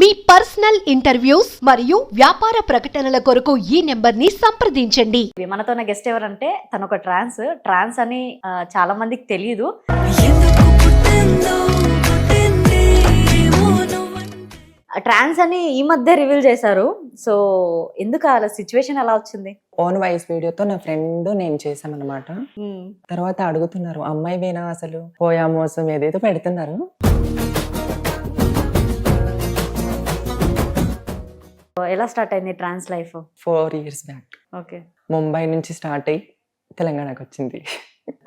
మీ personal interviews మరియు వ్యాపార ప్రకటనల కొరకు ఈ నెంబర్ని సంప్రదించండి మనతోన్న గెస్ట్ ఎవరంటే తను ఒక ట్రాన్స్. ట్రాన్స్ అని ఆ, చాలా మందికి తెలియదు ట్రాన్స్ అని ఈ మధ్య రివీల్ చేశారు. సో ఎందుకు అలా సిచ్యువేషన్ ఎలా వచ్చింది? ఓన్ వాయిస్ వీడియోతో నా ఫ్రెండ్ నేను చేశామన్నమాట తర్వాత అడుగుతున్నారు అమ్మాయి వేనా అసలు? పోయా మోసం ఏదేదో పెడుతున్నారు. ఎలా స్టార్ట్ అయింది trans life? Four years back. Okay. Mumbai నుంచి స్టార్ట్ అయ్యి తెలంగాణకు వచ్చింది.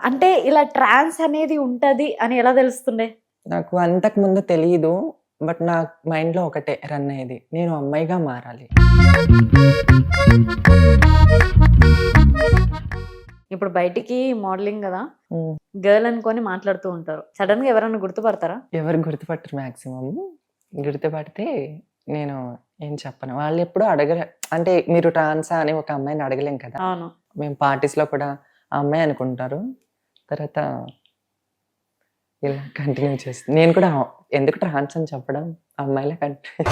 అంటే ఇలా ట్రాన్స్ అనేది ఉంటది అని ఎలా తెలుస్తుండే? నాకు అంతకు ముందు తెలియదు బట్ నా మైండ్లో ఒకటే రన్ అయ్యేది. నేను అమ్మాయిగా మారాలి. ఇప్పుడు బయటికి మోడలింగ్ కదా ఉమ్, గర్ల్ అనుకొని మాట్లాడుతూ ఉంటారు. సడన్గా ఎవరైనా గుర్తుపడతారా? ఎవరు గుర్తుపట్టరు మాక్సిమం. గుర్తుపడితే నేను ఏం చెప్పను. వాళ్ళు ఎప్పుడు అడగ అంటే మీరు ట్రాన్సా అని ఒక అమ్మాయిని అడగలేం కదా. అవును. మేము parties లో కూడా ఆ అమ్మాయి అనుకుంటారు. తర్వాత ఇలా కంటిన్యూ చేస్తుంది నేను కూడా ఎందుకు ట్రాన్స్ అని చెప్పడం? అమ్మాయిలే కంటిన్యూ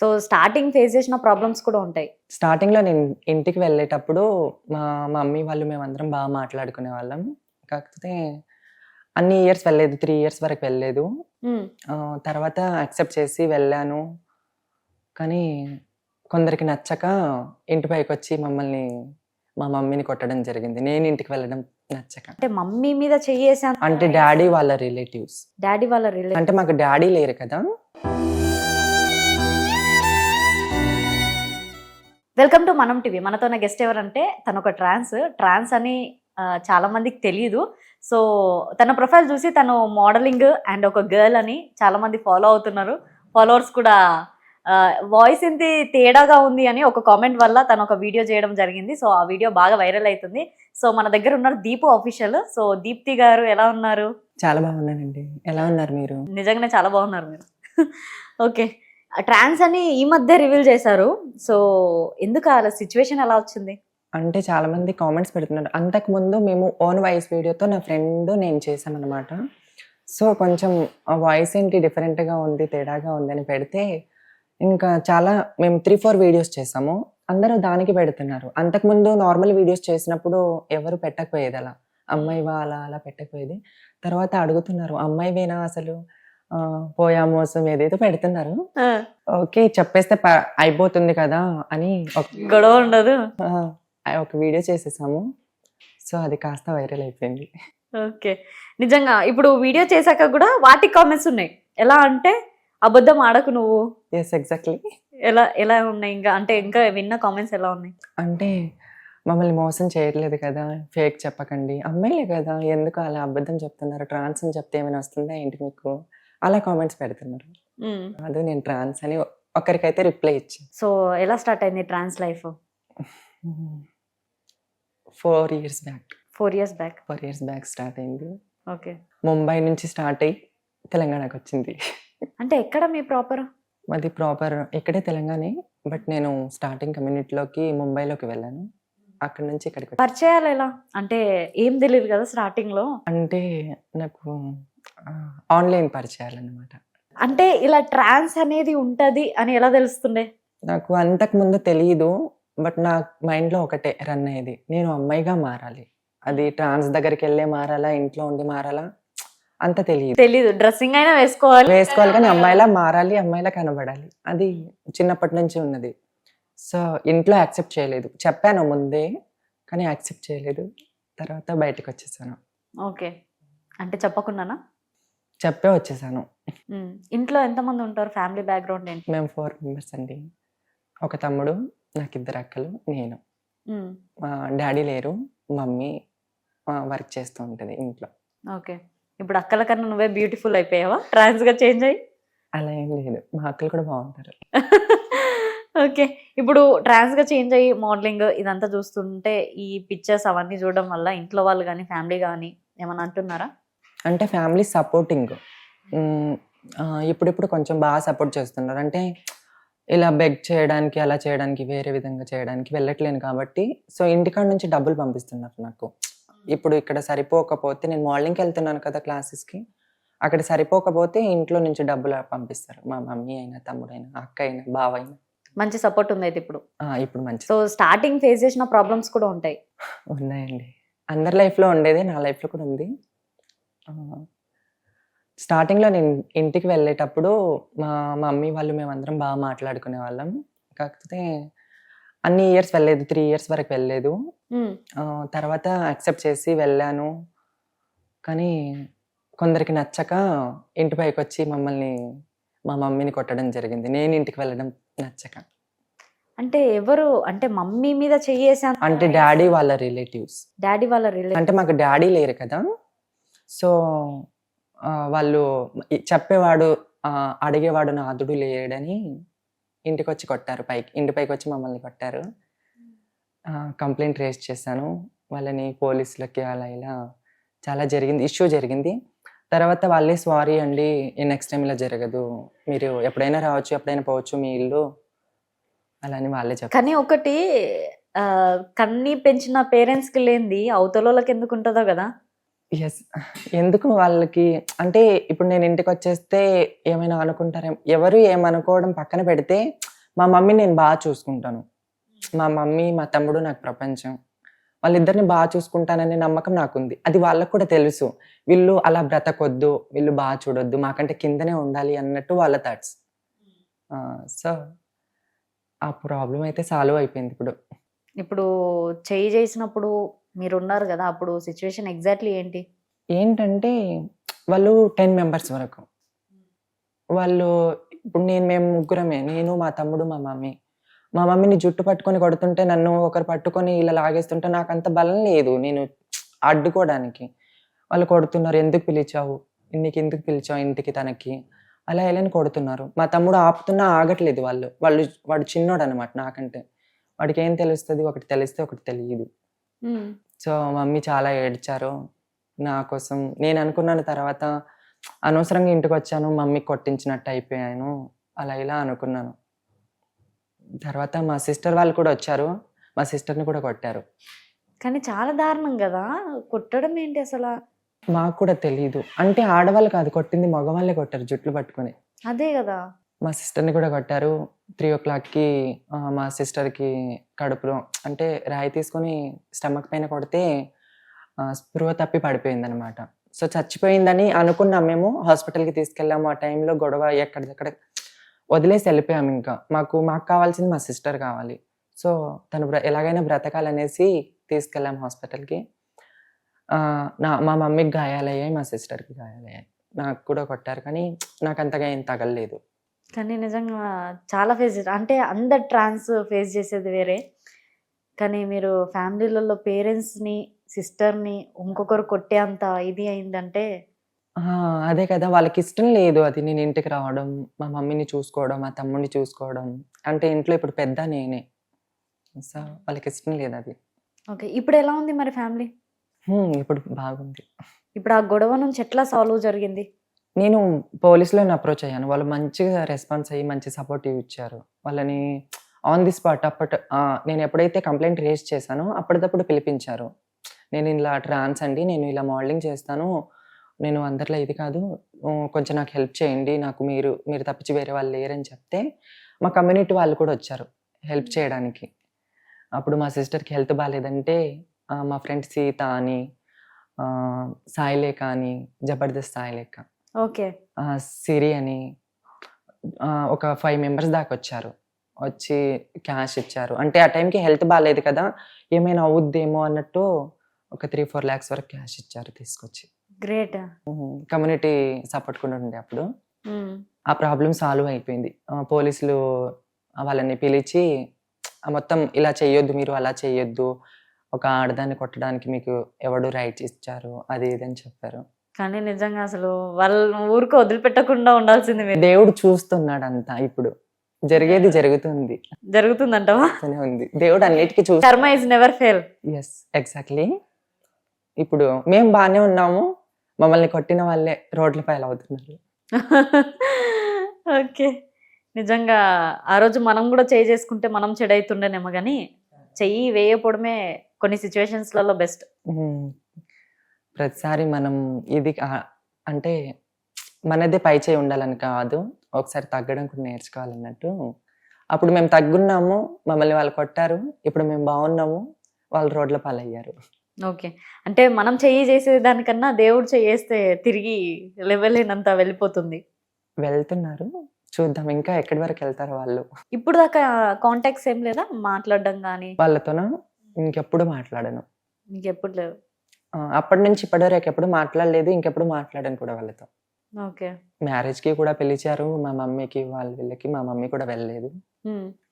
సో స్టార్టింగ్ ఫేస్ చేసిన ప్రాబ్లమ్స్ కూడా ఉంటాయి. స్టార్టింగ్లో నేను ఇంటికి వెళ్ళేటప్పుడు మా మమ్మీ వాళ్ళు మేమందరం బాగా మాట్లాడుకునే వాళ్ళం. కాకపోతే అన్ని ఇయర్స్ వెళ్ళలేదు త్రీ ఇయర్స్ వరకు వెళ్ళలేదు. ఆ, తర్వాత యాక్సెప్ట్ చేసి వెళ్ళాను. కానీ కొందరికి నచ్చక ఇంటి పైకి వచ్చి మమ్మల్ని మా మమ్మీని కొట్టడం జరిగింది. నేను ఇంటికి వెళ్ళడం నచ్చక. అంటే మమ్మీ మీద చెయ్యేసాను అంటే డాడీ వాళ్ళ రిలేటివ్స్ డాడీ వాళ్ళ రిలేషన్ అంటే మాకు డాడీ లేరు కదా. వెల్కమ్ టు మనం టీవీ మనతోన్న గెస్ట్ ఎవరంటే తను ఒక ట్రాన్స్ ట్రాన్స్ అని చాలా మందికి తెలియదు సో తన ప్రొఫైల్ చూసి తను మోడలింగ్ అండ్ ఒక గర్ల్ అని చాలా మంది ఫాలో అవుతున్నారు. ఫాలోవర్స్ కూడా వాయిస్ ఇంత తేడాగా ఉంది అని ఒక కామెంట్ వల్ల తను ఒక వీడియో చేయడం జరిగింది. సో ఆ వీడియో బాగా వైరల్ అవుతుంది. సో మన దగ్గర ఉన్నారు దీపు అఫీషియల్. సో దీప్తి గారు ఎలా ఉన్నారు? చాలా బాగున్నానండి. ఎలా ఉన్నారు మీరు? నిజంగానే చాలా బాగున్నారు మీరు. ఓకే. ట్రాన్స్ అని ఈ మధ్య రివీల్ చేశారు. సో ఎందుకు అలా సిచ్యువేషన్ ఎలా వచ్చింది? అంటే చాలా మంది కామెంట్స్ పెడుతున్నారు. అంతకు ముందు మేము ఓన్ వాయిస్ వీడియోతో నా ఫ్రెండ్ నేను చేశామన్నమాట. సో కొంచెం ఆ వాయిస్ ఏంటి different గా ఉంది తేడాగా ఉంది అని పెడితే ఇంకా చాలా మేము త్రీ ఫోర్ వీడియోస్ చేసాము. అందరూ దానికి పెడుతున్నారు. అంతకుముందు నార్మల్ వీడియోస్ చేసినప్పుడు ఎవరు పెట్టకపోయేది అలా. అమ్మాయి వా అలా అలా పెట్టకపోయేది. తర్వాత అడుగుతున్నారు అమ్మాయి వేనా అసలు? పోయా మోసం ఏదేదో పెడుతున్నారు. ఓకే చెప్పేస్తే అయిపోతుంది కదా అని గొడవ ఉండదు. ఒక వీడియో చేసేసాము. సో అది కాస్త వైరల్ అయిపోయింది. ఓకే. నిజంగా ఇప్పుడు వీడియో చేశాక కూడా వాటి కామెంట్స్ ఉన్నాయి. ఎలా అంటే అబద్ధం ఆడకు నువ్వు. ఎస్ ఎగ్జాక్ట్లీ ఎలా ఎలా ఉన్నాయి ఇంకా? అంటే ఇంకా విన్న కామెంట్స్ ఎలా ఉన్నాయి? అంటే మమ్మల్ని మోసం చేయట్లేదు కదా ఫేక్ చెప్పకండి. అమ్మాయిలే కదా ఎందుకు అలా అబద్ధం చెప్తున్నారు? ట్రాన్స్ అని చెప్తే ఏమైనా వస్తుందా ఏంటి మీకు? అలా కామెంట్స్ పెడుతున్నారు. అదే నేను ట్రాన్స్ అని ఒకరికైతే రిప్లై ఇచ్చాను సో ఎలా స్టార్ట్ అయింది trans life four years back four years back four years back start అయింది. ఓకే ముంబై నుంచి స్టార్ట్ అయ్యి తెలంగాణకు వచ్చింది. అంటే ఎక్కడ మీ ప్రాపర్ మాది ప్రాపర్ ఇక్కడే తెలంగాణే బట్ నేను స్టార్టింగ్ కమ్యూనిటీలోకి ముంబైలోకి వెళ్ళాను. అక్కడ నుంచి ఇక్కడికి. పరిచయాలు ఎలా? అంటే ఏం తెలియదు కదా స్టార్టింగ్లో? అంటే నాకు ఆన్లైన్ పరిచయాలు అనమాట అంటే ఇలా ట్రాన్స్ అనేది ఉంటది అని ఎలా తెలుస్తుండే? నాకు అంతకు ముందు తెలియదు బట్ నా మైండ్లో ఒకటే రన్ అయ్యేది నేను అమ్మాయిగా మారాలి. అది ట్రాన్స్ దగ్గరికి వెళ్ళే మారాలా ఇంట్లో ఉండి మారాలా? అంత తెలియదు తెలీదు. డ్రెస్సింగ్ అయినా వేసుకోవాలి. వేసుకోవాలి కానీ అమ్మాయిలా మారాలి అమ్మాయిలా కనబడాలి. అది చిన్నప్పటి నుంచి ఉన్నది. సో ఇంట్లో యాక్సెప్ట్ చేయలేదు. చెప్పాను ముందే కానీ యాక్సెప్ట్ చేయలేదు. తర్వాత బయటకు వచ్చేసాను. ఓకే. అంటే చెప్పకుండానా? చెప్పే వచ్చేసాను. ఇంట్లో ఎంతమంది ఉంటారు? ఫ్యామిలీ బ్యాక్గ్రౌండ్ ఏంటి? మేము ఫోర్ మెంబర్స్ అండి. ఒక తమ్ముడు నాకు ఇద్దరు అక్కలు నేను. మా డాడీ లేరు మమ్మీ వర్క్ చేస్తూ ఉంటుంది ఇంట్లో. ఓకే. ఇప్పుడు అక్కల కన్నా నువ్వే బ్యూటిఫుల్ అయిపోయావా? ట్రాన్స్గా చేంజ్ అయ్యి? అలా ఏం లేదు. మా అక్కలు కూడా బాగుంటారు. ఓకే. ఇప్పుడు ట్రాన్స్గా చేంజ్ అయ్యి మోడలింగ్ ఇదంతా చూస్తుంటే ఈ పిక్చర్స్ అవన్నీ చూడడం వల్ల ఇంట్లో వాళ్ళు కానీ ఫ్యామిలీ కానీ ఏమన్నా అంటున్నారా? అంటే ఫ్యామిలీ సపోర్టింగ్. ఇప్పుడిప్పుడు కొంచెం బాగా సపోర్ట్ చేస్తున్నారు. అంటే ఇలా బెగ్ చేయడానికి అలా చేయడానికి వేరే విధంగా చేయడానికి వెళ్ళట్లేను కాబట్టి సో ఇంటికాడ నుంచి డబ్బులు పంపిస్తున్నారు నాకు. ఇప్పుడు ఇక్కడ సరిపోకపోతే నేను మోడలింగ్కి వెళ్తున్నాను కదా క్లాసెస్కి. అక్కడ సరిపోకపోతే ఇంట్లో నుంచి డబ్బులు పంపిస్తారు. మా మమ్మీ అయినా తమ్ముడైనా అక్క అయినా బావ అయినా మంచి సపోర్ట్ ఉంది అయితే ఇప్పుడు ఇప్పుడు మంచి. సో స్టార్టింగ్ ఫేస్ చేసిన ప్రాబ్లమ్స్ కూడా ఉంటాయి. ఉన్నాయండి. అందరి లైఫ్లో ఉండేది నా లైఫ్లో కూడా ఉంది. స్టార్టింగ్లో నేను ఇంటికి వెళ్ళేటప్పుడు మా మమ్మీ వాళ్ళు మేమందరం బాగా మాట్లాడుకునే వాళ్ళం. కాకపోతే అన్ని ఇయర్స్ వెళ్ళలేదు త్రీ ఇయర్స్ వరకు వెళ్ళలేదు. తర్వాత యాక్సెప్ట్ చేసి వెళ్ళాను. కానీ కొందరికి నచ్చక ఇంటి పైకి వచ్చి మమ్మల్ని మా మమ్మీని కొట్టడం జరిగింది. నేను ఇంటికి వెళ్ళడం నచ్చక. అంటే ఎవరు అంటే మమ్మీ మీద చెయ్యేసాను అంటే డాడీ వాళ్ళ రిలేటివ్స్ డాడీ వాళ్ళ రిలేటివ్ అంటే మాకు డాడీ లేరు కదా. సో వాళ్ళు చెప్పేవాడు అడిగేవాడు నాదుడు లేడని ఇంటికి వచ్చి కొట్టారు పైకి. ఇంటి పైకి వచ్చి మమ్మల్ని కొట్టారు. కంప్లైంట్ రేస్ చేశాను. వాళ్ళని పోలీసులకి అలా ఇలా చాలా జరిగింది ఇష్యూ జరిగింది. తర్వాత వాళ్ళే సారీ అండి నెక్స్ట్ టైం ఇలా జరగదు. మీరు ఎప్పుడైనా రావచ్చు ఎప్పుడైనా పోవచ్చు మీ ఇల్లు అలా అని వాళ్ళే చెప్పారు. కానీ ఒకటి కన్ని పెంచిన పేరెంట్స్కి లేనిది అవతలకి ఎందుకు ఉంటుందో కదా? ఎస్ ఎందుకు వాళ్ళకి అంటే ఇప్పుడు నేను ఇంటికి వచ్చేస్తే ఏమైనా అనుకుంటారే ఎవరు ఏమనుకోవడం పక్కన పెడితే మా మమ్మీ నేను బాగా చూసుకుంటాను. మా మమ్మీ మా తమ్ముడు నాకు ప్రపంచం. వాళ్ళిద్దరిని బాగా చూసుకుంటాననే నమ్మకం నాకుంది. అది వాళ్ళకు కూడా తెలుసు. వీళ్ళు అలా బ్రతకొద్దు వీళ్ళు బాగా చూడొద్దు మాకంటే కిందనే ఉండాలి అన్నట్టు వాళ్ళ థాట్స్ సో ఆ ప్రాబ్లం అయితే సాల్వ్ అయిపోయింది ఇప్పుడు. ఇప్పుడు చేయి చేసినప్పుడు మీరు ఉన్నారు కదా అప్పుడు సిచ్యువేషన్ ఎగ్జాక్ట్లీ ఏంటి? ఏంటంటే వాళ్ళు టెన్ మెంబర్స్ వరకు. వాళ్ళు ఇప్పుడు నేను మేము ముగ్గురమే. నేను మా తమ్ముడు మా మమ్మీ. మా మమ్మీని జుట్టు పట్టుకొని కొడుతుంటే నన్ను ఒకరు పట్టుకొని ఇలా లాగేస్తుంటే నాకు అంత బలం లేదు నేను అడ్డుకోవడానికి. వాళ్ళు కొడుతున్నారు ఎందుకు పిలిచావు? ఇన్నికి ఎందుకు పిలిచావు ఇంటికి తనకి? అలా ఇలా కొడుతున్నారు. మా తమ్ముడు ఆపుతున్నా ఆగట్లేదు వాళ్ళు. వాళ్ళు వాడు చిన్నోడు అనమాట నాకంటే. వాడికి ఏం తెలుస్తుంది? ఒకటి తెలిస్తే ఒకటి తెలియదు. సో మమ్మీ చాలా ఏడ్చారు. నా కోసం నేను అనుకున్నాను తర్వాత అనవసరంగా ఇంటికి వచ్చాను మమ్మీ కొట్టించినట్టు అయిపోయాను. అలా ఇలా అనుకున్నాను. తర్వాత మా సిస్టర్ వాళ్ళు కూడా వచ్చారు. మా సిస్టర్ని కూడా కొట్టారు. కానీ చాలా దారుణం కదా? కొట్టడం ఏంటి అసలు? మాకు కూడా తెలియదు అంటే ఆడవాళ్ళు కాదు కొట్టింది మగవాళ్ళే కొట్టారు జుట్లు పట్టుకొని. అదే కదా. మా సిస్టర్ని కూడా కొట్టారు. త్రీ ఓ క్లాక్కి మా సిస్టర్కి కడుపులో అంటే రాయి తీసుకొని స్టమక్ పైన కొడితే స్పృహ తప్పి పడిపోయింది అనమాట సో చచ్చిపోయిందని అనుకున్నాం మేము. హాస్పిటల్కి తీసుకెళ్ళాము. ఆ టైంలో గొడవ ఎక్కడిదక్కడ వదిలేసి వెళ్ళిపోయాము ఇంకా. మాకు మాకు కావాల్సింది మా సిస్టర్ కావాలి. సో తను బ్ర- ఎలాగైనా బ్రతకాలనేసి తీసుకెళ్ళాము హాస్పిటల్కి నా మా మమ్మీకి గాయాలయ్యాయి మా సిస్టర్కి గాయాలయ్యాయి. నాకు కూడా కొట్టారు కానీ నాకు అంతగా ఏం తగలలేదు. కానీ నిజంగా చాలా ఫేస్ అంటే అందరు ట్రాన్స్ ఫేస్ చేసేది వేరే. కానీ మీరు ఫ్యామిలీలలో పేరెంట్స్ని సిస్టర్ని ఇంకొకరు కొట్టే అంత ఇది అయిందంటే అదే కదా. వాళ్ళకి ఇష్టం లేదు అది. నేను ఇంటికి రావడం మా మమ్మీని చూసుకోవడం మా తమ్ముడిని చూసుకోవడం. అంటే ఇంట్లో ఇప్పుడు పెద్ద నేనే. సో వాళ్ళకి ఇష్టం లేదు అది. ఓకే. ఇప్పుడు ఎలా ఉంది మరి ఫ్యామిలీ? ఇప్పుడు బాగుంది. ఇప్పుడు ఆ గొడవ నుంచి ఎట్లా సాల్వ్ జరిగింది? నేను పోలీసులో అప్రోచ్ అయ్యాను. వాళ్ళు మంచిగా రెస్పాన్స్ అయ్యి మంచి సపోర్ట్ ఇచ్చారు. వాళ్ళని ఆన్ ది స్పాట్ అప్పటి నేను ఎప్పుడైతే కంప్లైంట్ రేజ్ చేశానో అప్పటికప్పుడు పిలిపించారు. నేను ఇలా ట్రాన్స్ అండి నేను ఇలా మోడలింగ్ చేస్తాను. నేను అందరిలో ఇది కాదు. కొంచెం నాకు హెల్ప్ చేయండి. నాకు మీరు మీరు తప్పించి వేరే వాళ్ళు లేరని చెప్తే మా కమ్యూనిటీ వాళ్ళు కూడా వచ్చారు హెల్ప్ చేయడానికి. అప్పుడు మా సిస్టర్కి హెల్త్ బాగాలేదంటే మా ఫ్రెండ్ సీత అని సాయిలేఖ అని జబర్దస్త్ సాయిలేఖ ఓకే. సిరి అని ఒక ఫైవ్ మెంబర్స్ దాకా వచ్చారు. వచ్చి క్యాష్ ఇచ్చారు. అంటే ఆ టైంకి హెల్త్ బాగాలేదు కదా ఏమైనా అవుద్దేమో అన్నట్టు ఒక త్రీ ఫోర్ ల్యాక్స్ వరకు క్యాష్ ఇచ్చారు తీసుకొచ్చి. గ్రేట్. కమ్యూనిటీ సపోర్ట్ కూడా ఉండే అప్పుడు. ఆ ప్రాబ్లం సాల్వ్ అయిపోయింది. పోలీసులు వాళ్ళని పిలిచి మొత్తం ఇలా చెయ్యొద్దు మీరు అలా చెయ్యొద్దు. ఒక ఆడదాన్ని కొట్టడానికి మీకు ఎవడు రైట్ ఇచ్చారు అది ఇది అని చెప్పారు. కానీ నిజంగా అసలు వాళ్ళ ఊరికి వదిలిపెట్టకుండా ఉండాల్సింది దేవుడు చూస్తున్నాడు అంతా ఇప్పుడు. జరిగేది జరుగుతుంది. జరుగుతుందంటవా? ఉంది. దేవుడు అన్నిటికీ చూ karma is never fail yes exactly ఇప్పుడు మేము బాగానే ఉన్నాము. మమ్మల్ని కొట్టిన వాళ్ళే రోడ్ల పైన అవుతున్నారు. ఓకే. నిజంగా ఆ రోజు మనం కూడా చేయి చేసుకుంటే మనం చెడైతుండేనేమో కానీ చెయ్యి వేయకపోవడమే కొన్ని సిచ్యువేషన్స్లలో బెస్ట్. ప్రతిసారి మనం ఇది అంటే మనదే పై చేయి ఉండాలని కాదు. ఒకసారి తగ్గడం కూడా నేర్చుకోవాలన్నట్టు. అప్పుడు మేము తగ్గున్నాము మమ్మల్ని వాళ్ళు కొట్టారు. ఇప్పుడు మేము బాగున్నాము వాళ్ళు రోడ్ల పాలయ్యారు. ఓకే. అంటే మనం చెయ్యి చేసే దానికన్నా దేవుడు చేస్తే తిరిగి లెవెల్ అయినంత వెళ్ళిపోతుంది. వెళ్తున్నారు. చూద్దాం ఇంకా ఎక్కడి వరకు వెళ్తారు వాళ్ళు. ఇప్పుడు దాకా కాంటాక్ట్స్ ఏం లేదా? మాట్లాడడం కానీ వాళ్ళతోన? ఇంకెప్పుడు మాట్లాడను. మీకు ఎప్పుడు లేవు. అప్పటి నుంచి ఇప్పటి వరకు ఎప్పుడు మాట్లాడలేదు ఇంకెప్పుడు మాట్లాడను కూడా వాళ్ళతో. ఓకే. మ్యారేజ్కి కూడా పిలిచారు మా మమ్మీకి వాళ్ళ వీళ్ళకి మా మమ్మీ కూడా వెళ్ళలేదు.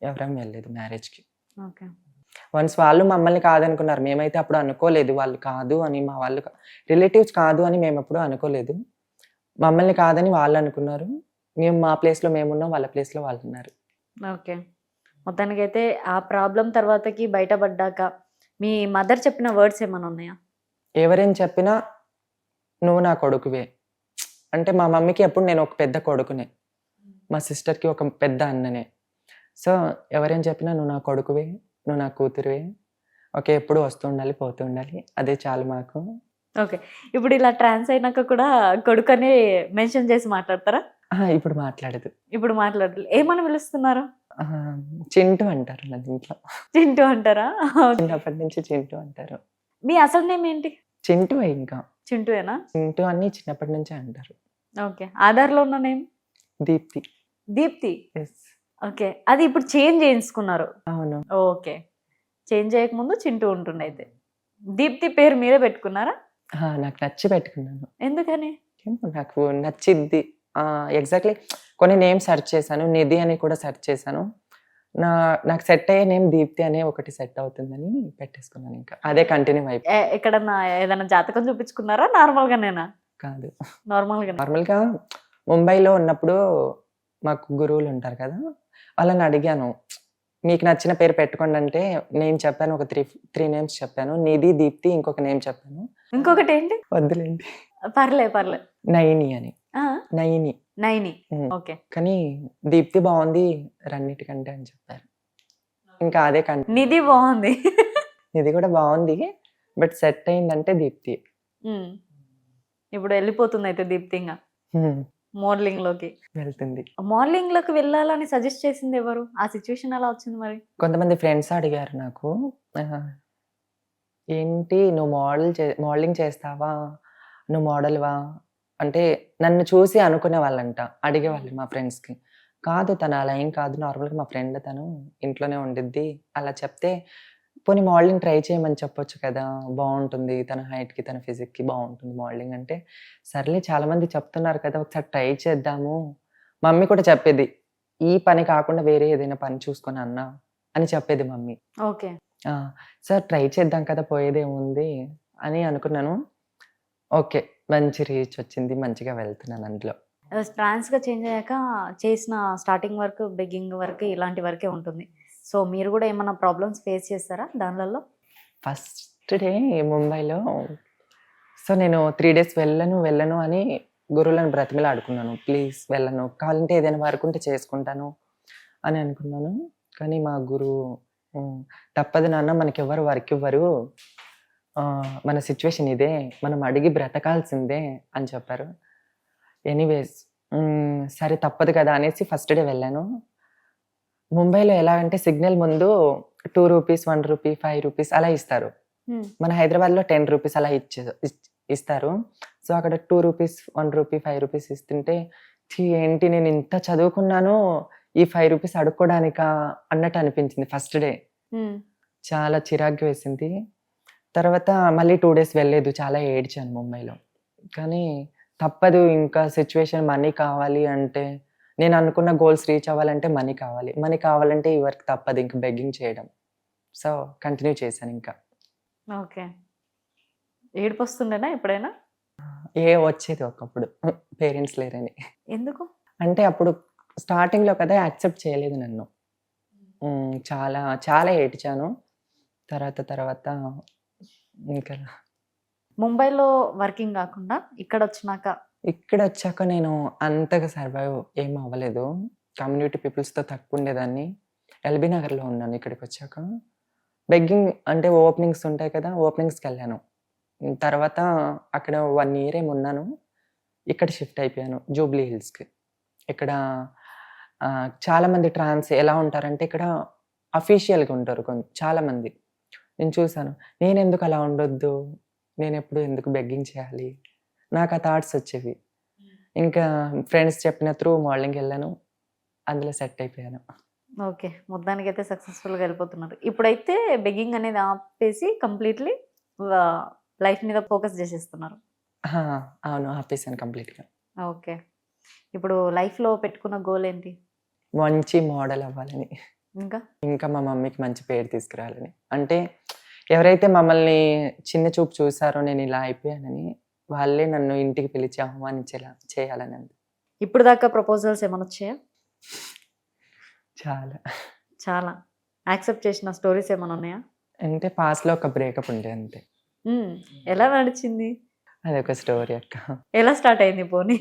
ఎవరేం వెళ్ళలేదు మ్యారేజ్కి ఓకే. వన్స్ వాళ్ళు మమ్మల్ని కాదనుకున్నారు మేమైతే అప్పుడు అనుకోలేదు వాళ్ళు కాదు అని మా వాళ్ళు రిలేటివ్స్ కాదు అని మేము ఎప్పుడు అనుకోలేదు. మమ్మల్ని కాదని వాళ్ళు అనుకున్నారు. మేము మా place లో మేమున్నాం వాళ్ళ place లో వాళ్ళు ఉన్నారు ఓకే. మొత్తానికైతే ఆ ప్రాబ్లం తర్వాతకి బయటపడ్డాక మీ మదర్ చెప్పిన వర్డ్స్ ఏమైనా ఉన్నాయా? ఎవరేం చెప్పినా నువ్వు నా కొడుకువే. అంటే మా మమ్మీకి ఎప్పుడు నేను ఒక పెద్ద కొడుకునే. మా సిస్టర్కి ఒక పెద్ద అన్ననే. సో ఎవరేం చెప్పినా నువ్వు నా కొడుకువే నువ్వు నా కూతురువే. ఓకే ఎప్పుడు వస్తూ ఉండాలి పోతూ ఉండాలి. అదే చాలు మాకు. ఓకే. ఇప్పుడు ఇలా ట్రాన్స్ అయినాక కూడా కొడుకనే మెన్షన్ చేసి మాట్లాడతారా? ఇప్పుడు మాట్లాడదు. ఇప్పుడు మాట్లాడలేదు ఏమని పిలుస్తున్నారు? చింటూ అంటారు నన్ను ఇంట్లో చింటూ అంటారా? చిన్నప్పటి నుంచి చింటూ అంటారు. మీ అసలు నేమ్ ఏంటి? చింటూ ఇంకా. చింటూయేనా? చింటూ అని చిన్నప్పటి నుంచే అంటారు. ఓకే. ఆధార్లో ఉన్న name? Deepti. Deepti? Yes okay. అది ఇప్పుడు చేంజ్ చేయించుకున్నారు. అవును. ఓకే. చేంజ్ చేయకముందు చింటూ ఉంటుండే అయితే. దీప్తి పేరు మీరే పెట్టుకున్నారా? ఆ, నాకు నచ్చి పెట్టుకున్నాను. ఎందుకని? నాకు నచ్చిద్ది. ఎగ్జాక్ట్లీ కొన్ని నేమ్ సెర్చ్ చేశాను. నిధి అని కూడా సెర్చ్ చేశాను. నా నాకు సెట్ అయ్యే నేమ్ దీప్తి అనే ఒకటి సెట్ అవుతుందని పెట్టేసుకున్నాను ఇంకా. అదే కంటిన్యూ అయిపోయి ఎక్కడన్నా ఏదైనా జాతకం చూపించుకున్నారా? నార్మల్ గానేనా? కాదు. నార్మల్గా నార్మల్గా ముంబైలో ఉన్నప్పుడు మాకు గురువులు ఉంటారు కదా వాళ్ళని అడిగాను మీకు నచ్చిన పేరు పెట్టుకోండి అంటే నేను చెప్పాను ఒక త్రీ త్రీ నేమ్స్ చెప్పాను నిధి దీప్తి ఇంకొక నేమ్ చెప్పాను. ఇంకొకటి ఏంటి? వద్దులేండి. పర్లే పర్లే. నయిని అని. నయిని నైని. ఉమ్. ఓకే. కానీ దీప్తి బాగుంది రన్నిటికంటే అని చెప్పారు. ఇంకా అదే కంటి నిధి బాగుంది. ఇది కూడా బాగుంది బట్ సెట్ అయిందంటే దీప్తి. ఇప్పుడు వెళ్ళిపోతుంది అయితే దీప్తి ఇంకా. మోడలింగ్లోకి వెళ్తుంది. మోడలింగ్లోకి వెళ్ళాలని సజెస్ట్ చేసింది ఎవరు? ఆ సిచ్యువేషన్ ఎలా వచ్చింది మరి? కొంతమంది ఫ్రెండ్స్ అడిగారు నాకు "ఆహా, ఏంటి నువ్వు మోడల్ చే మోడలింగ్ చేస్తావా? నువ్వు మోడల్వా? అంటే నన్ను చూసి అనుకునే వాళ్ళంట అడిగేవాళ్ళు మా ఫ్రెండ్స్కి. కాదు తను అలా ఏం కాదు నార్మల్గా మా ఫ్రెండ్ తను ఇంట్లోనే ఉండిద్ది అలా చెప్తే పోనీ మోడలింగ్ ట్రై చేయమని చెప్పొచ్చు కదా బాగుంటుంది తన హైట్కి తన ఫిజిక్కి బాగుంటుంది మోడలింగ్ అంటే సర్లే చాలామంది చెప్తున్నారు కదా ఒకసారి ట్రై చేద్దాము మమ్మీ కూడా చెప్పేది ఈ పని కాకుండా వేరే ఏదైనా పని చూసుకొని అన్నా అని చెప్పేది మమ్మీ. ఓకే. సార్ ట్రై చేద్దాం కదా పోయేదేముంది అని అనుకున్నాను. ఓకే. మంచి రీచ్ వచ్చింది మంచిగా వెళ్తున్నాను అందులో. ట్రాన్స్గా చేంజ్ అయ్యాక చేసిన స్టార్టింగ్ వర్క్ బిగ్గింగ్ వర్క్ ఇలాంటి వరకే ఉంటుంది. సో మీరు కూడా ఏమైనా ప్రాబ్లమ్స్ ఫేస్ చేస్తారా దానిలలో ఫస్ట్ డే ముంబైలో. సో నేను త్రీ డేస్ వెళ్ళను వెళ్ళను అని గురువులను బ్రతిమలా ఆడుకున్నాను ప్లీజ్ వెళ్ళను. కావాలంటే ఏదైనా వర్క్ ఉంటే చేసుకుంటాను అని అనుకున్నాను. కానీ మా గురువు "ఉమ్, తప్పదు నాన్న మనకి ఎవరు వర్క్ ఇవ్వరు. మన సిచ్యువేషన్ ఇదే మనం అడిగి బ్రతకాల్సిందే అని చెప్పారు. ఎనీవేస్ సరే తప్పదు కదా అనేసి ఫస్ట్ డే వెళ్ళాను. ముంబైలో ఎలా అంటే సిగ్నల్ ముందు two rupees one rupee five rupees అలా ఇస్తారు. Hmm. మన హైదరాబాద్లో టెన్ రూపీస్ అలా ఇచ్చే ఇచ్- ఇస్తారు. సో అక్కడ two rupees one rupee five rupees ఇస్తుంటే "ఛీ, ఏంటి నేను ఇంత చదువుకున్నాను ఈ ఫైవ్ రూపీస్ అడుక్కోడానికా అన్నట్టు అనిపించింది ఫస్ట్ డే ఉమ్. చాలా చిరాకు వేసింది. తర్వాత మళ్ళీ టూ డేస్ వెళ్ళలేదు చాలా ఏడ్చాను ముంబైలో. కానీ తప్పదు ఇంకా సిచ్యువేషన్ మనీ కావాలి అంటే నేను అనుకున్న గోల్స్ రీచ్ అవ్వాలంటే మనీ కావాలి. మనీ కావాలంటే ఈ వర్క్ తప్పదు ఇంకా బెగ్గింగ్ చేయడం. సో కంటిన్యూ చేశాను ఇంకా. ఓకే. ఏడుపు వస్తుండేనా ఎప్పుడైనా? ఏ వచ్చేది ఒకప్పుడు. పేరెంట్స్ లేరని. ఎందుకు? అంటే అప్పుడు స్టార్టింగ్లో కదా యాక్సెప్ట్ చేయలేదు నన్ను. చాలా చాలా ఏడ్చాను. తర్వాత తర్వాత ఇంకా ముంబైలో వర్కింగ్ కాకుండా ఇక్కడ వచ్చినాక ఇక్కడ వచ్చాక నేను అంతగా సర్వైవ్ ఏం అవ్వలేదు. కమ్యూనిటీ పీపుల్స్తో తక్కువ ఉండేదాన్ని ఎల్బీ నగర్లో ఉన్నాను ఇక్కడికి వచ్చాక బెగ్గింగ్ అంటే ఓపెనింగ్స్ ఉంటాయి కదా ఓపెనింగ్స్కి వెళ్ళాను తర్వాత అక్కడ వన్ ఇయర్ ఏమి ఉన్నాను. ఇక్కడ షిఫ్ట్ అయిపోయాను జూబ్లీ హిల్స్కి. ఇక్కడ ఆ, చాలా మంది ట్రాన్స్ ఎలా ఉంటారంటే ఇక్కడ అఫీషియల్గా ఉంటారు కొంత చాలా మంది నేను చూసాను నేను ఎందుకు అలా ఉండొద్దు? నేను ఎప్పుడు ఎందుకు బెగ్గింగ్ చేయాలి? నాకు ఆ థాట్స్ వచ్చేవి. ఇంకా ఫ్రెండ్స్ చెప్పిన త్రూ మోడలింగ్ వెళ్ళాను. అందులో సెట్ అయిపోయాను. ఓకే. మొత్తానికి అయితే సక్సెస్ఫుల్గా వెళ్ళిపోతున్నారు. ఇప్పుడైతే బెగ్గింగ్ అనేది ఆపేసి కంప్లీట్లీ లైఫ్ మీద ఫోకస్ చేసేస్తున్నారు. అవును. ఆపేసాను కంప్లీట్గా ఓకే. ఇప్పుడు లైఫ్లో పెట్టుకున్న గోల్ ఏంటి? మంచి మోడల్ అవ్వాలని. ఇంకా? ఇంకా మా మమ్మీకి మంచి పేరు తీసుకురావాలని అంటే ఎవరైతే మమ్మల్ని చిన్న చూపు చూసారో నేను ఇలా అయిపోయానని వాళ్ళే నన్ను ఇంటికి పిలిచి ఆహ్వానించేలా చేయాలని అంది. ఇప్పుడు దాకా ప్రపోజల్స్ ఏమైనా వచ్చాయా? చాలా. చాలా. యాక్సెప్ట్ చేసిన స్టోరీస్ ఏమైనా ఉన్నాయా? అంటే పాస్ట్లో ఒక బ్రేకప్ ఉండే అంతే. మ్మ్. ఎలా నడిచింది? అదొక స్టోరీ అక్క. ఎలా స్టార్ట్ అయింది పోనీ?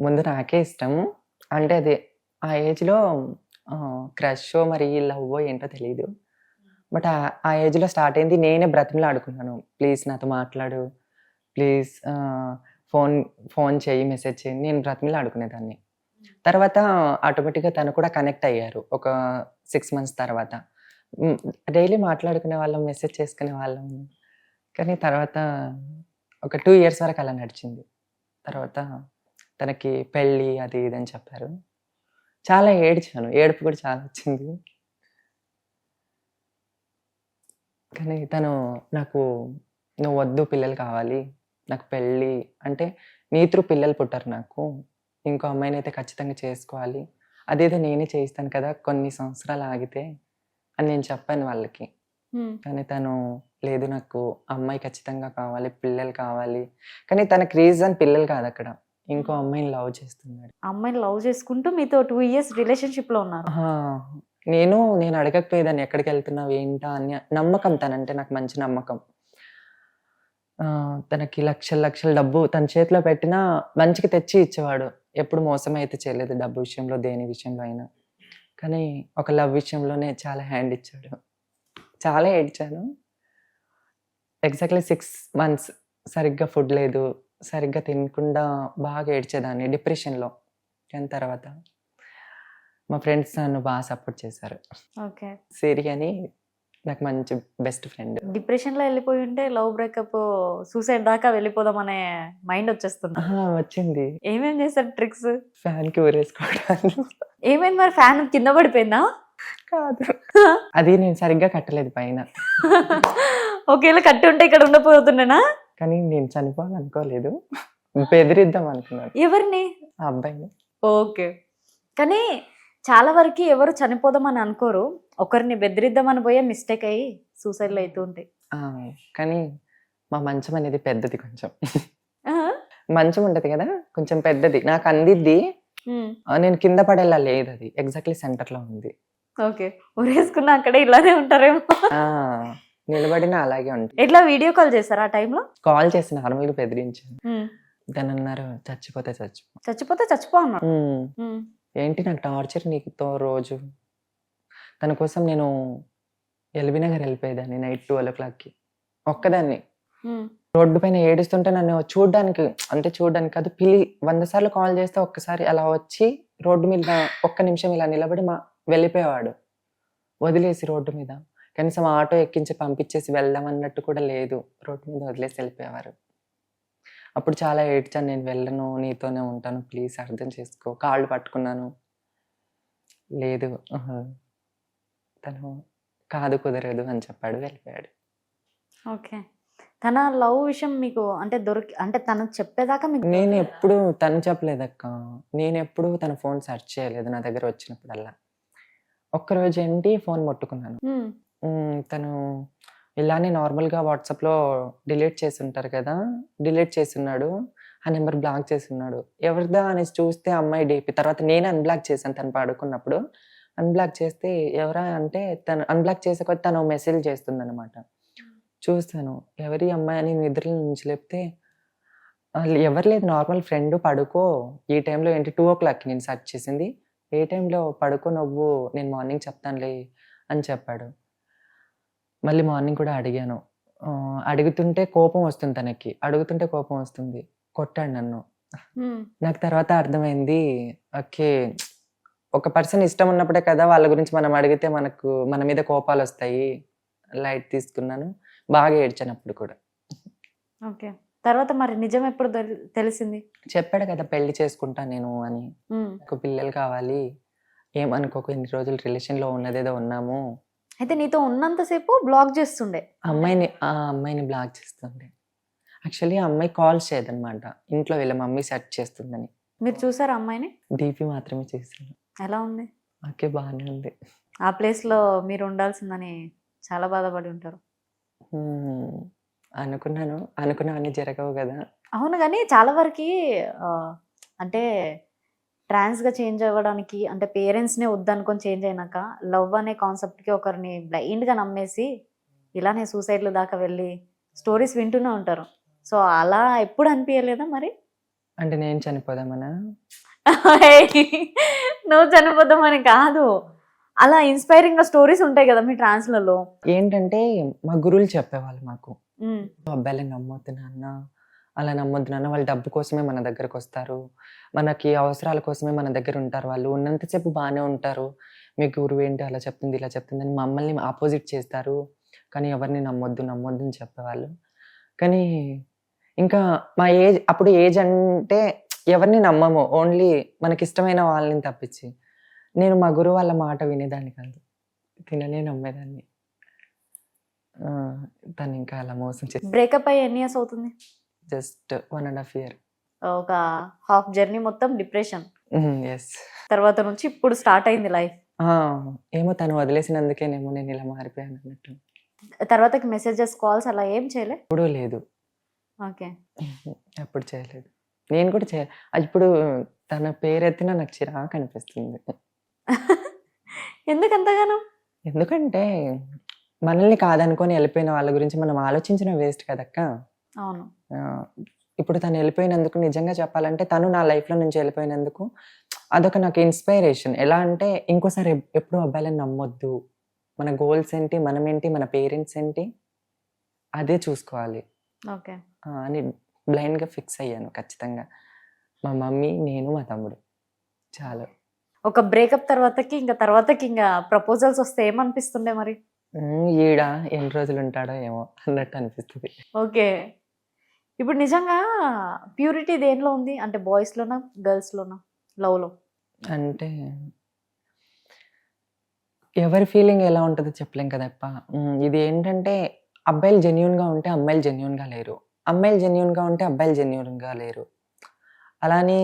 ముందు నాకే ఇష్టం అంటే అది ఆ ఏజ్లో క్రష్ మరి లవ్ ఏంటో తెలియదు బట్ ఆ ఏజ్లో స్టార్ట్ అయింది. నేనే బ్రతిమిలో ఆడుకున్నాను ప్లీజ్ నాతో మాట్లాడు. ప్లీజ్ ఫోన్ ఫోన్ చేయి మెసేజ్ చేయి. నేను బ్రతిమిలో ఆడుకునేదాన్ని తర్వాత ఆటోమేటిక్గా తను కూడా కనెక్ట్ అయ్యారు. ఒక సిక్స్ మంత్స్ తర్వాత. డైలీ మాట్లాడుకునే వాళ్ళం మెసేజ్ చేసుకునే వాళ్ళం. కానీ తర్వాత ఒక టూ ఇయర్స్ వరకు అలా నడిచింది. తర్వాత తనకి పెళ్ళి అది ఇది అని చెప్పారు. చాలా ఏడ్చాను. ఏడుపు కూడా చాలా వచ్చింది కానీ తను నాకు నువ్వు వద్దు పిల్లలు కావాలి. నాకు పెళ్ళి అంటే నీతురు పిల్లలు పుట్టారు నాకు. ఇంకో అమ్మాయిని అయితే ఖచ్చితంగా చేసుకోవాలి. అదేదో నేనే చేయిస్తాను కదా కొన్ని సంవత్సరాలు ఆగితే అని నేను చెప్పాను వాళ్ళకి. కానీ తను లేదు నాకు అమ్మాయి ఖచ్చితంగా కావాలి పిల్లలు కావాలి. కానీ తనకి రీజన్ పిల్లలు కాదు అక్కడ. ఇంకో అమ్మాయిని లవ్ చేస్తున్నాడు. అమ్మాయిని లవ్ చేసుకుంటూ మీతో టూ ఇయర్స్ రిలేషన్షిప్లో ఉన్నారు. నేను నేను అడగకపోయేదాన్ని ఎక్కడికి వెళ్తున్నావు ఏంటా అని నమ్మకం తనంటే నాకు మంచి నమ్మకం. తనకి లక్షల లక్షల డబ్బు తన చేతిలో పెట్టినా మంచికి తెచ్చి ఇచ్చేవాడు. ఎప్పుడు మోసం అయితే చేయలేదు డబ్బు విషయంలో దేని విషయంలో అయినా. కానీ ఒక లవ్ విషయంలోనే చాలా హ్యాండ్ ఇచ్చాడు. చాలా ఏడ్చాను. ఎగ్జాక్ట్లీ సిక్స్ మంత్స్ సరిగ్గా ఫుడ్ లేదు. సరిగ్గా తినకుండా బాగా ఏడ్చేదాన్ని డిప్రెషన్లో. దాని తర్వాత మా ఫ్రెండ్స్ నన్ను బాగా సపోర్ట్ చేశారు. ఓకే. సిరి అని నాకు మంచి బెస్ట్ ఫ్రెండ్. డిప్రెషన్లో వెళ్ళిపోయి ఉంటే లవ్ బ్రేకప్ సూసైడ్ దాకా వెళ్ళిపోదాం అనే మైండ్ వచ్చేస్తుంది? వచ్చింది. ఏమేం చేస్తారు ట్రిక్స్? ఫ్యాన్కి ఊరేసుకోవడాలు ఏమైంది మరి? ఫ్యాన్ కింద పడిపోయిందా? కాదు. అది నేను సరిగ్గా కట్టలేదు పైన. ఒకేలా కట్టి ఉంటే ఇక్కడ ఉండపోతుండేనా? కానీ నేను చనిపోవాలనుకోలేదు. బెదిరిద్దాం అనుకున్నాను. ఎవరిని? ఆ అబ్బాయిని. ఓకే. కానీ చాలా వరకు ఎవరు చనిపోదామని అనుకోరు. ఒకరిని బెదిరిద్దామని పోయే మిస్టేక్ అయ్యి సూసైడ్లు అవుతూ ఉంటాయి. ఆ, కానీ మా మంచం అనేది పెద్దది కొంచెం. మంచం ఉంటది కదా కొంచెం పెద్దది. నాకు అందిద్ది. ఆ, నేను కింద పడేలా లేదు అది. ఎగ్జాక్ట్లీ సెంటర్లో ఉంది. ఓకే. ఊరేసుకున్న అక్కడే ఇలానే ఉంటారేమో. ఆ. నిలబడిన అలాగే ఉంటుంది. ఎట్లా వీడియో కాల్ చేస్తారా ఆ టైంలో కాల్ చేసి నార్మల్గా బెదిరించాను. దాని అన్నారు చచ్చిపోతే చచ్చిపో. చచ్చిపోతే చచ్చిపో ఉమ్, ఉమ్, ఏంటి నాకు టార్చర్ నీకుతో రోజు? తన కోసం నేను ఎల్బీ నగర్ వెళ్ళిపోయేదాన్ని నైట్ ట్వెల్వ్ ఓ క్లాక్కి. ఒక్కదాన్ని. ఉమ్, రోడ్డు పైన ఏడుస్తుంటే నన్ను చూడడానికి అంటే చూడడానికి కాదు పిలి వంద సార్లు కాల్ చేస్తే ఒక్కసారి అలా వచ్చి రోడ్డు మీద ఒక్క నిమిషం ఇలా నిలబడి మా వెళ్ళిపోయేవాడు. వదిలేసి రోడ్డు మీద. కనీసం ఆటో ఎక్కించి పంపించేసి వెళ్దాం అన్నట్టు కూడా లేదు. రోడ్డు మీద వదిలేసి వెళ్ళిపోయేవారు. అప్పుడు చాలా ఏడ్చాను నేను వెళ్ళను నీతోనే ఉంటాను ప్లీజ్ అర్థం చేసుకో కాళ్ళు పట్టుకున్నాను. లేదు. తను కాదు కుదరదు అని చెప్పాడు వెళ్ళిపోయాడు. ఓకే. తన లవ్ విషయం మీకు అంటే దొరికి అంటే తను చెప్పేదాకా మీకు నేను? ఎప్పుడు తను చెప్పలేదక్క. నేను ఎప్పుడు తన ఫోన్ సెర్చ్ చేయలేదు నా దగ్గర వచ్చినప్పుడల్లా. ఒక్కరోజు ఏంటి ఫోన్ ముట్టుకున్నాను. తను ఇలానే నార్మల్గా వాట్సాప్లో డిలీట్ చేసి ఉంటారు కదా డిలీట్ చేసున్నాడు. ఆ నెంబర్ బ్లాక్ చేసున్నాడు. ఎవరిదా అనేసి చూస్తే అమ్మాయి డేపి తర్వాత నేను అన్బ్లాక్ చేశాను తను పడుకున్నప్పుడు అన్బ్లాక్ చేస్తే ఎవరా అంటే తను అన్బ్లాక్ చేసే తను మెసేజ్ చేస్తుంది అనమాట చూస్తాను ఎవరి అమ్మాయి అని నిద్ర నుంచి లేపితే ఎవరు లేదు నార్మల్ ఫ్రెండ్ పడుకో ఈ టైంలో ఏంటి టూ ఓ క్లాక్కి నేను సెర్చ్ చేసింది ఏ టైంలో పడుకో నువ్వు నేను మార్నింగ్ చెప్తానులే అని చెప్పాడు మళ్ళీ మార్నింగ్ కూడా అడిగాను. అడుగుతుంటే కోపం వస్తుంది తనకి. అడుగుతుంటే కోపం వస్తుంది. కొట్టాడు నన్ను. నాకు తర్వాత అర్థమైంది. ఓకే ఒక పర్సన్ ఇష్టం ఉన్నప్పుడే కదా వాళ్ళ గురించి మనం అడిగితే మనకు మన మీద కోపాలు వస్తాయి. లైట్ తీసుకున్నాను. బాగా ఏడ్చాను అప్పుడు కూడా. ఓకే. తర్వాత మరి నిజం ఎప్పుడు తెలి- తెలిసింది? చెప్పాడు కదా పెళ్ళి చేసుకుంటా నేను అని. నాకు పిల్లలు కావాలి. ఏమనుకోకు ఇన్ని రోజులు రిలేషన్లో ఉన్నదేదో ఉన్నాము. అయితే నీతో ఉన్నంతసేపు బ్లాక్ చేస్తుండే. అమ్మాయిని ఆ అమ్మాయిని బ్లాక్ చేస్తుండే. యాక్చువల్లీ ఆ అమ్మాయి కాల్స్ చేయదన్నమాట. ఇంట్లో వీళ్ళ మమ్మీ సెట్ చేస్తుందని. మీరు చూసారా అమ్మాయిని? డీపీ మాత్రమే చేశాను ఎలా ఉంది? ఓకే బాగానే ఉంది. ఆ ప్లేస్లో మీరు ఉండాల్సిందని చాలా బాధపడి ఉంటారు. హ్మ్. అనుకున్నాను. అనుకున్నవన్నీ జరగవు కదా. అవును కానీ చాలా వరకు అంటే ట్రాన్స్గా చేంజ్ అవ్వడానికి అంటే పేరెంట్స్ నే వద్దనుకొని చేంజ్ అయినాక లవ్ అనే కాన్సెప్ట్కి ఒకరిని బ్లైండ్గా నమ్మేసి ఇలానే సూసైడ్ల దాకా వెళ్ళి స్టోరీస్ వింటూనే ఉంటారు. సో అలా ఎప్పుడు అనిపించలేదా మరి? అంటే నేను చనిపోదామనా? నువ్వు చనిపోదామని కాదు. అలా ఇన్స్పైరింగ్గా స్టోరీస్ ఉంటాయి కదా మీ ట్రాన్స్లలో ఏంటంటే మా గురువులు చెప్పేవాళ్ళు మాకు. అబ్బాయిలని నమ్మొద్దు నాన్న. అలా నమ్మొద్దు నాన్న వాళ్ళు డబ్బు కోసమే మన దగ్గరకు వస్తారు మనకి అవసరాల కోసమే మన దగ్గర ఉంటారు వాళ్ళు. ఉన్నంతసేపు బాగానే ఉంటారు. మీ గురువు ఏంటి అలా చెప్తుంది ఇలా చెప్తుంది అని మమ్మల్ని ఆపోజిట్ చేస్తారు. కానీ ఎవరిని నమ్మొద్దు నమ్మొద్దు అని చెప్పేవాళ్ళు. కానీ ఇంకా మా ఏజ్ అప్పుడు ఏజ్ అంటే ఎవరిని నమ్మము. ఓన్లీ మనకి ఇష్టమైన వాళ్ళని తప్పించి. నేను మా గురువు వాళ్ళ మాట వినేదాన్ని కాదు. తిననే నమ్మేదాన్ని. తను ఇంకా అలా మోసం చేసి బ్రేకప్ అయ్యి ఎన్ని ఇయర్స్ అవుతుంది? Just one and half year. ఒక హాఫ్ జర్నీ మొత్తం డిప్రెషన్. ఎస్ తర్వాత నుంచి ఇప్పుడు స్టార్ట్ అయింది లైఫ్. ఏమో తను వదిలేసినందుకేనేమో నేను ఇలా మారిపోయాను అన్నట్టు. తర్వాతకి మెసేజెస్ కాల్స్ అలా ఏం చేయలే? ఎప్పుడూ లేదు. ఓకే. ఎప్పుడు చేయలేదు. నేను కూడా చేయ ఇప్పుడు తన పేరు ఎత్తినా నాకు చిరాకు అనిపిస్తుంది. ఎందుకు అంతగానో? ఎందుకంటే మనల్ని కాదనుకొని వెళ్ళిపోయిన వాళ్ళ గురించి మనం ఆలోచించిన వేస్ట్ కదక్క. అవును. ఇప్పుడు తను వెళ్ళిపోయినందుకు నిజంగా చెప్పాలంటే తను నా లైఫ్లో నుంచి వెళ్ళిపోయినందుకు అదొక నాకు ఇన్స్పైరేషన్ ఎలా అంటే ఇంకోసారి ఎప్- ఎప్పుడు అబ్బాయిలను నమ్మొద్దు. మన గోల్స్ ఏంటి మనం ఏంటి మన పేరెంట్స్ ఏంటి అదే చూసుకోవాలి. ఓకే. అని బ్లైండ్గా ఫిక్స్ అయ్యాను ఖచ్చితంగా. మా మమ్మీ నేను మా తమ్ముడు. చాలు. ఒక బ్రేకప్ తర్వాతకి ఇంకా తర్వాతకి ఇంకా ప్రపోజల్స్ వస్తే ఏమనిపిస్తుండే మరి? ఈడ ఎన్ని రోజులు ఉంటాడో ఏమో అన్నట్టు అనిపిస్తుంది. ఓకే. ఇప్పుడు నిజంగా ప్యూరిటీ దేనిలో ఉంది? అంటే బాయ్స్లోనా గర్ల్స్లోనా లవ్లో అంటే ఎవరి ఫీలింగ్ ఎలా ఉంటుందో చెప్పలేం కదప్ప ఇది ఏంటంటే అబ్బాయిలు జెన్యున్గా ఉంటే అమ్మాయిలు జెన్యున్గా లేరు. అమ్మాయిలు జెన్యున్గా ఉంటే అబ్బాయిలు జెన్యున్గా లేరు. అలానే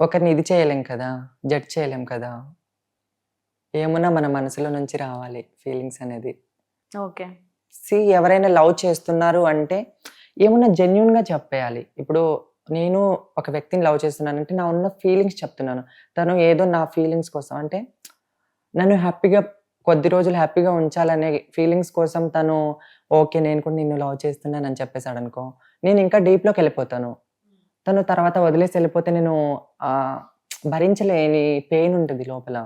ఒకరిని ఇది చేయలేం కదా జడ్జ్ చేయలేం కదా. ఏమున్నా మన మనసులో నుంచి రావాలి ఫీలింగ్స్ అనేది. ఓకే. సి ఎవరైనా లవ్ చేస్తున్నారు అంటే ఏమన్నా జెన్యున్గా చెప్పేయాలి. ఇప్పుడు నేను ఒక వ్యక్తిని లవ్ చేస్తున్నానంటే నా ఉన్న ఫీలింగ్స్ చెప్తున్నాను. తను ఏదో నా ఫీలింగ్స్ కోసం అంటే నన్ను హ్యాపీగా కొద్ది రోజులు హ్యాపీగా ఉంచాలనే ఫీలింగ్స్ కోసం తను ఓకే నేను కూడా నిన్ను లవ్ చేస్తున్నాను అని చెప్పేశాడు అనుకో నేను ఇంకా డీప్లోకి వెళ్ళిపోతాను. తను తర్వాత వదిలేసి వెళ్ళిపోతే నేను భరించలేని పెయిన్ ఉంటుంది లోపల.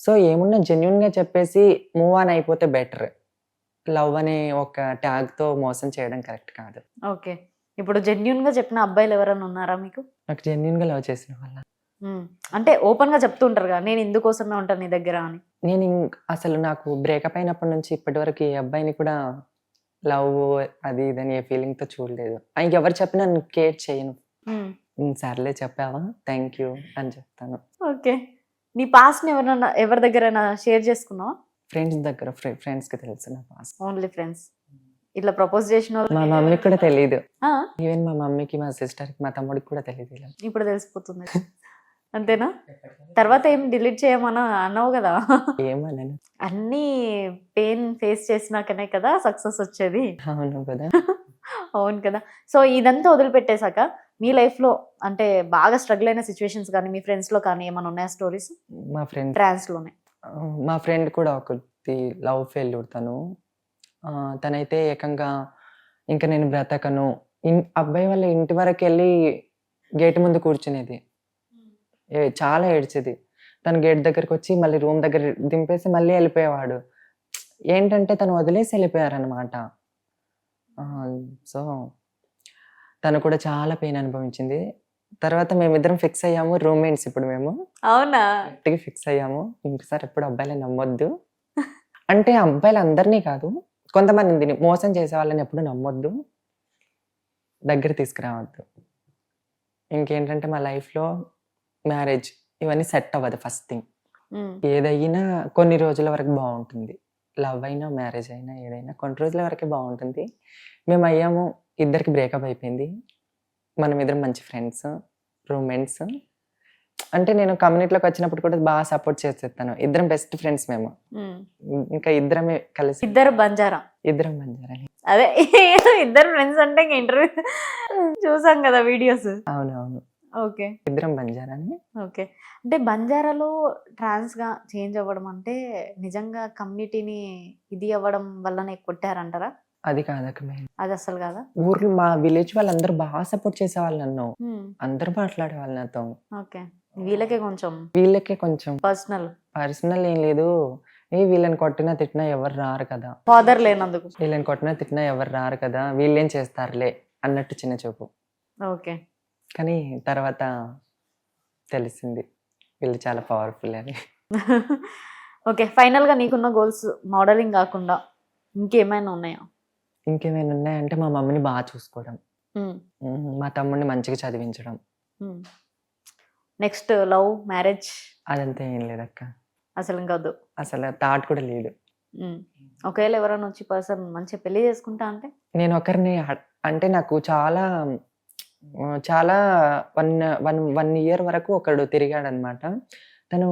సో ఏమున్నా జెన్యున్గా చెప్పేసి మూవ్ ఆన్ అయిపోతే బెటర్ లవ్ అనే ఒక ట్యాగ్తో మోసం చేయడం కరెక్ట్ కాదు. ఓకే. ఇప్పుడు జెన్యున్గా చెప్పిన అబ్బాయిలు ఎవరైనా ఉన్నారా మీకు? నాకు జెన్యున్గా లవ్ చేసిన వాళ్ళ. అంటే ఓపెన్గా చెప్తుంటారు కదా నేను ఇందుకోసమే ఉంటాను నీ దగ్గర అని. నేను అసలు నాకు బ్రేకప్ అయినప్పటి నుంచి ఇప్పటి వరకు ఏ అబ్బాయిని కూడా లవ్ అది ఇదని ఏ ఫీలింగ్తో చూడలేదు. ఆయనకి ఎవరు చెప్పినా నేను కేర్ చేయను. మ్మ్. "ఉమ్, సర్లే చెప్పావా? థ్యాంక్ యూ అని చెప్తాను. ఓకే. నీ పాస్ట్ ఎవరైనా ఎవరి దగ్గరైనా షేర్ చేసుకున్నావా? ఫ్రెండ్స్ దగ్గర ఫ్రెండ్స్కి తెలుసు నా పాస్. ఓన్లీ ఫ్రెండ్స్ ఇట్లా ప్రపోజ్ చేసిన వాళ్ళు మా మమ్మీకి కూడా తెలియదు ఈవెన్ మా మమ్మీకి మా సిస్టర్కి మా తమ్ముడికి కూడా తెలియదు ఇలా. ఇప్పుడు తెలిసిపోతుంది. అంతేనా? తర్వాత ఏం డిలీట్ చేయమన్నా అన్నావు కదా? ఏమన్నాను అన్ని పెయిన్ ఫేస్ చేసినాకనే కదా సక్సెస్ వచ్చేది. అవును కదా. అవును కదా. సో ఇదంతా వదిలిపెట్టేశాక మీ లైఫ్లో అంటే బాగా స్ట్రగుల్ అయిన సిచ్యువేషన్స్ కానీ మీ ఫ్రెండ్స్లో కానీ ఏమైనా ఉన్నాయా స్టోరీస్ మా ఫ్రెండ్ ట్రాన్స్లోనే. మా ఫ్రెండ్ కూడా ఒకటి లవ్ ఫెయిల్యూర్ తను. తనైతే ఏకంగా ఇంకా నేను బ్రతకను. ఇన్ అబ్బాయి వాళ్ళ ఇంటి వరకు వెళ్ళి గేట్ ముందు కూర్చునేది. ఏ చాలా ఏడ్చేది. తను గేట్ దగ్గరికి వచ్చి మళ్ళీ రూమ్ దగ్గర దింపేసి మళ్ళీ వెళ్ళిపోయేవాడు. ఏంటంటే తను వదిలేసి వెళ్ళిపోయారనమాట సో తను కూడా చాలా పెయిన్ అనుభవించింది. తర్వాత మేమిద్దరం ఫిక్స్ అయ్యాము రూమ్మేట్స్ ఇప్పుడు మేము. అవునా? గట్టిగా ఫిక్స్ అయ్యాము. ఇంకోసారి ఎప్పుడు అబ్బాయిలు నమ్మొద్దు. అంటే అబ్బాయిలు అందరినీ కాదు కొంతమందిని మోసం చేసే వాళ్ళని ఎప్పుడు నమ్మొద్దు. దగ్గర తీసుకురావద్దు. ఇంకేంటంటే మా లైఫ్లో మ్యారేజ్ ఇవన్నీ సెట్ అవ్వదు ఫస్ట్ థింగ్. ఏదైనా కొన్ని రోజుల వరకు బాగుంటుంది. లవ్ అయినా మ్యారేజ్ అయినా ఏదైనా కొన్ని రోజుల వరకే బాగుంటుంది. మేము అయ్యాము ఇద్దరికి బ్రేకప్ అయిపోయింది. మనం ఇద్దరం మంచి ఫ్రెండ్స్ రూమ్మేట్స్ అంటే నేను కమ్యూనిటీలోకి వచ్చినప్పుడు కూడా బాగా సపోర్ట్ చేసేస్తాను. ఇద్దరం బెస్ట్ ఫ్రెండ్స్ మేము. ఇంకా ఇద్దరమే కలిసి. ఇద్దరు బంజారా? ఇద్దరం బంజారని అదే ఇద్దరు ఫ్రెండ్స్ అంటే ఇంక ఇంటర్వ్యూ చూసాం కదా వీడియోస్ అవునవును. ఓకే. ఇద్దరం బంజారని. ఓకే. అంటే బంజారాలో ట్రాన్స్గా చేంజ్ అవ్వడం అంటే నిజంగా కమ్యూనిటీని ఇది అవ్వడం వల్లనే కొట్టారంటారా? అది కాదక్క మేము అది అసలు కాదా? ఊర్లో మా విలేజ్ వాళ్ళందరూ బాగా సపోర్ట్ చేసేవాళ్ళు నన్ను. అందరూ మాట్లాడేవాళ్ళు నాతో. ఓకే. వీళ్ళకే కొంచెం? వీళ్ళకే కొంచెం. పర్సనల్? పర్సనల్ ఏం లేదు. ఏ వీళ్ళని కొట్టినా తిట్టినా ఎవరు రారు కదా. ఫాదర్ లేనందుకు? వీళ్ళని కొట్టినా తిట్టినా ఎవరు రారు కదా. వీళ్ళేం చేస్తారులే అన్నట్టు చిన్న చూపు. ఓకే. కానీ తర్వాత తెలిసింది. వీళ్ళు చాలా పవర్ఫుల్ అని. ఓకే. ఫైనల్గా నీకున్న గోల్స్ మోడలింగ్ కాకుండా ఇంకేమైనా ఉన్నాయా? ఇంకేమైనా ఉన్నాయంటే మా మమ్మీని బాగా చూసుకోవడం. మా తమ్ముడిని మంచిగా చదివించడం. Next love marriage? అదంతా ఏం లేదక్క. అసలు వద్దు. అసలు థాట్ కూడా లేదు. ఒకవేళ ఎవరైనా వచ్చి పర్సన్ మంచిగా పెళ్ళి చేసుకుంటా అంటే? నేను ఒకరిని అంటే నాకు చాలా చాలా వన్ వన్ వన్ ఇయర్ వరకు ఒకడు తిరిగాడు అనమాట తను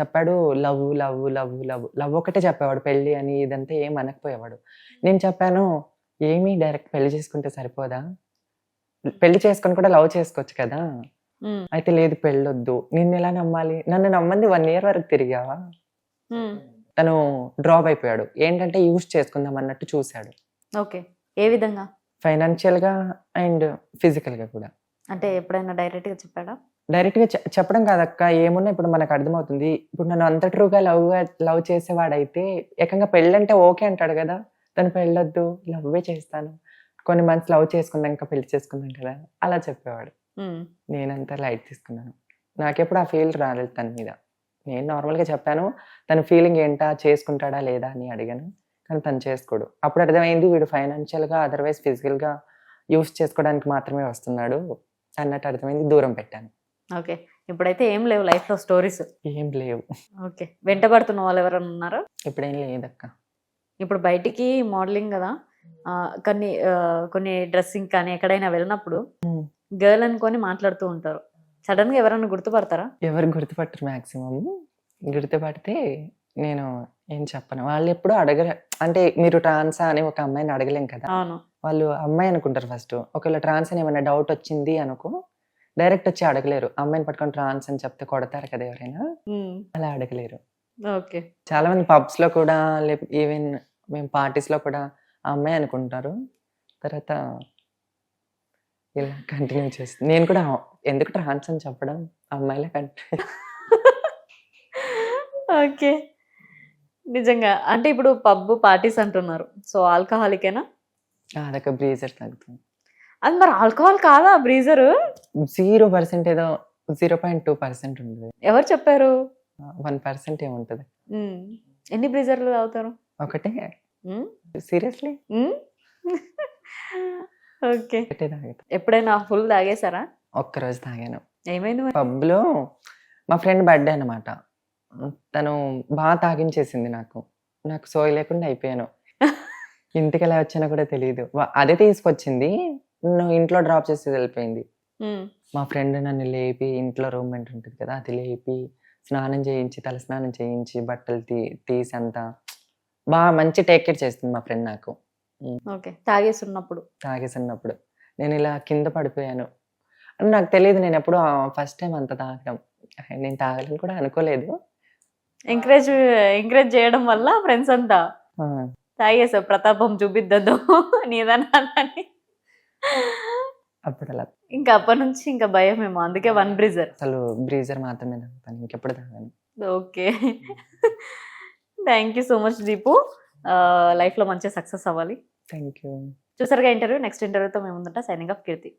చెప్పాడు love love love love. Love ఒకటే చెప్పేవాడు పెళ్ళి అని ఇదంతా ఏం అనకపోయేవాడు. నేను చెప్పాను ఏమీ డైరెక్ట్ పెళ్ళి చేసుకుంటే సరిపోదా? పెళ్ళి చేసుకొని కూడా లవ్ చేసుకోవచ్చు కదా? అయితే లేదు పెళ్ళొద్దు. నిన్ను ఎలా నమ్మాలి? నన్ను నమ్మంది వన్ ఇయర్ వరకు తిరిగావా. తను డ్రాప్ అయిపోయాడు. ఏంటంటే యూస్ చేసుకుందాం అన్నట్టు చూశాడు. ఓకే. ఏ విధంగా? ఫైనాన్షియల్గా అండ్ ఫిజికల్గా కూడా. అంటే ఎప్పుడైనా డైరెక్ట్గా చెప్పాడా? డైరెక్ట్గా చె- చెప్పడం కాదక్క ఏమున్నా ఇప్పుడు మనకు అర్థమవుతుంది. ఇప్పుడు నన్ను అంత ట్రూగా లవ్ లవ్ చేసేవాడైతే ఏకంగా పెళ్ళంటే ఓకే అంటాడు కదా. తను పెళ్ళొద్దు లవ్వే చేస్తాను. కొన్ని మంత్స్ లవ్ చేసుకుందాం ఇంకా పెళ్ళి చేసుకుందాం కదా అలా చెప్పేవాడు. నేనంతా లైట్ తీసుకున్నాను. నాకెప్పుడు ఆ ఫీల్ రాలేదు తన మీద. నేను నార్మల్గా చెప్పాను తన ఫీలింగ్ ఏంటా చేసుకుంటాడా లేదా అని అడిగాను. కానీ తను చేసుకోడు. అప్పుడు అర్థమైంది వీడు ఫైనాన్షియల్గా అదర్వైజ్ ఫిజికల్గా యూస్ చేసుకోవడానికి మాత్రమే వస్తున్నాడు అన్నట్టు అర్థమైంది దూరం పెట్టాను. ఓకే. ఇప్పుడైతే ఏం లేవు లైఫ్లో స్టోరీస్. ఏం లేవు. ఓకే. వెంటబడుతున్న వాళ్ళు ఎవరైనా ఉన్నారా? ఇప్పుడేం లేదక్క. ఇప్పుడు బయటికి మోడలింగ్ కదా. ఆ, కొన్ని ఆ, కొన్ని డ్రెస్సింగ్ కానీ ఎక్కడైనా వెళ్ళినప్పుడు. గర్ల్ అనుకొని మాట్లాడుతూ ఉంటారు. సడన్గా ఎవరైనా గుర్తుపడతారా? ఎవరు గుర్తుపట్టరు మ్యాక్సిమం గుర్తుపడితే నేను ఏం చెప్పను. వాళ్ళు ఎప్పుడు అడగరు. అంటే మీరు ట్రాన్సా అని ఒక అమ్మాయిని అడగలేం కదా. అవును. వాళ్ళు అమ్మాయి అనుకుంటారు ఫస్ట్. ఒకవేళ ట్రాన్స్ అని ఏమైనా డౌట్ వచ్చింది అనుకో డైరెక్ట్ వచ్చి అడగలేరు. అమ్మాయిని పట్టుకొని ట్రాన్స్ అని చెప్తే కొడతారు కదా ఎవరైనా. అలా అడగలేరు. ఓకే. చాలా మంది పబ్స్లో కూడా ఈవెన్ మేము పార్టీస్లో కూడా అమ్మాయి అనుకుంటారు. తర్వాత ఇలా కంటిన్యూ చేస్తుంది నేను కూడా ఎందుకు ట్రాన్స్ అని చెప్పడం? అమ్మాయిలే కంటిన్యూ ఓకే. నిజంగా. అంటే ఇప్పుడు పబ్ పార్టీస్ అంటున్నారు. సో ఆల్కహాలికేనా అదొక బ్రీజర్ తగ్గుతుంది. అది మరి ఆల్కహాల్ కాదా బ్రీజర్? జీరో పర్సెంట్ ఏదో జీరో పాయింట్ టూ పర్సెంట్ ఉంటుంది. ఎవరు చెప్పారు? వన్ పర్సెంట్ ఏముంటుంది. ఎన్ని బ్రీజర్లు తాగుతారు? ఒకటే? సీరియస్లీ? ఓకే. ఎప్పుడైనా ఫుల్ తాగేశారా? ఒక్కరోజు తాగాను. ఏమైంది మరి? పబ్లో మా ఫ్రెండ్ బర్త్డే అనమాట తను బాగా తాగించేసింది నాకు. నాకు సోయి లేకుండా అయిపోయాను. ఇంటికి ఎలా వచ్చానో కూడా తెలియదు అదే తీసుకొచ్చింది. నన్ను ఇంట్లో డ్రాప్ చేసి వెళ్ళిపోయింది. మా ఫ్రెండ్ నన్ను లేపి ఇంట్లో రూమ్మెంట్ ఉంటుంది కదా అది లేపి స్నానం చేయించి తల స్నానం చేయించి బట్టలు తీ తీసి అంతా. బాగా మంచి టేక్ కేర్ చేస్తుంది మా ఫ్రెండ్ నాకు. ఓకే. తాగేస్తున్నప్పుడు తాగేసినప్పుడు నేను ఇలా కింద పడిపోయాను. అని నాకు తెలియదు నేను ఎప్పుడు ఫస్ట్ టైం అంత తాగడం. నేను తాగలేని కూడా అనుకోలేదు. ఎంకరేజ్ ఎంకరేజ్ చేయడం వల్ల ఫ్రెండ్స్ అంతా తాగేసావు. ప్రతాపం చూపిద్దదు నీదనాలని. అప్పుడు అలా ఇంకా అప్పటి నుంచి ఇంకా భయం ఏమో అందుకే వన్ బ్రీజర్ అసలు బ్రీజర్ మాత్రమే తాగుతాను ఇంకెప్పుడు తాగాను. Okay. Thank you so much Deepu లైఫ్లో మంచిగా సక్సెస్ అవ్వాలి. థ్యాంక్ యూ చూసారుగా ఇంటర్వ్యూ నెక్స్ట్ ఇంటర్వ్యూతో మేము ముందుంటా సైనింగ్ ఆఫ్ కీర్తి.